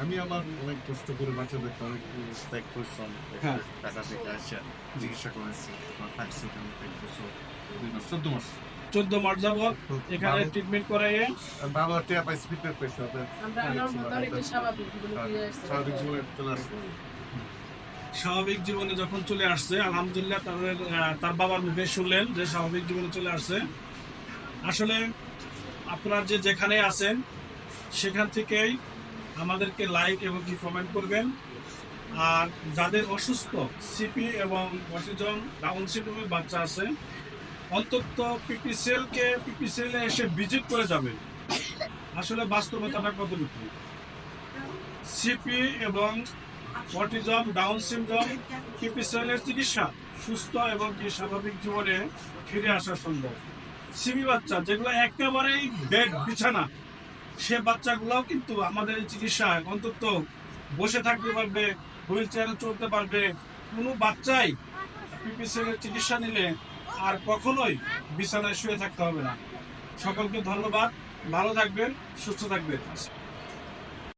আমি আমার অনেক কষ্ট করে বাচ্চাদেরকে অনেক ত্যাগ পরিশ্রম হ্যাঁ। টাকা থেকে আসে চিকিৎসা করেছি থাকছি এখানে এক বছর দুই মাস চোদ্দ মাস। চোদ্দ মাস যাবৎ এখানে ট্রিটমেন্ট করাইয়ে? বাবা টিয়া পাইছি ওদের আমরা স্বাভাবিক জীবনে স্বাভাবিক জীবনে চলে আসছে। স্বাভাবিক জীবনে যখন চলে আসছে আলহামদুলিল্লাহ তাদের আহ, তার বাবার মুখে শুনলেন যে স্বাভাবিক জীবনে চলে আসছে। আসলে আপনার যে যেখানে আছেন সেখান থেকেই আমাদেরকে লাইক এবং কমেন্ট করবেন। আর যাদের অসুস্থ সিপি এবং অটিজম ডাউন সিন্ড্রোমের বাচ্চা আছে, অন্তত পিপিসেলকে পিপিসেলে এসে ভিজিট করে যাবেন। আসলে বাস্তবতাটা কতটুকু? সিপি এবং অটিজম, ডাউন সিনড্রোম পিপিসেলের চিকিৎসা সুস্থ এবং কি স্বাভাবিক জীবনে ফিরে আসা সম্ভব? সিবি বাচ্চা, যেগুলো একেবারেই বেড বিছানা। সে বাচ্চাগুলোও কিন্তু আমাদের এই চিকিৎসায় অন্তত বসে থাকতে পারবে, হুইল চেয়ারে চলতে পারবে। কোনো বাচ্চাই পিপিসিএলের চিকিৎসা নিলে আর কখনোই বিছানায় শুয়ে থাকতে হবে না। সকলকে ধন্যবাদ। ভালো থাকবেন, সুস্থ থাকবেন।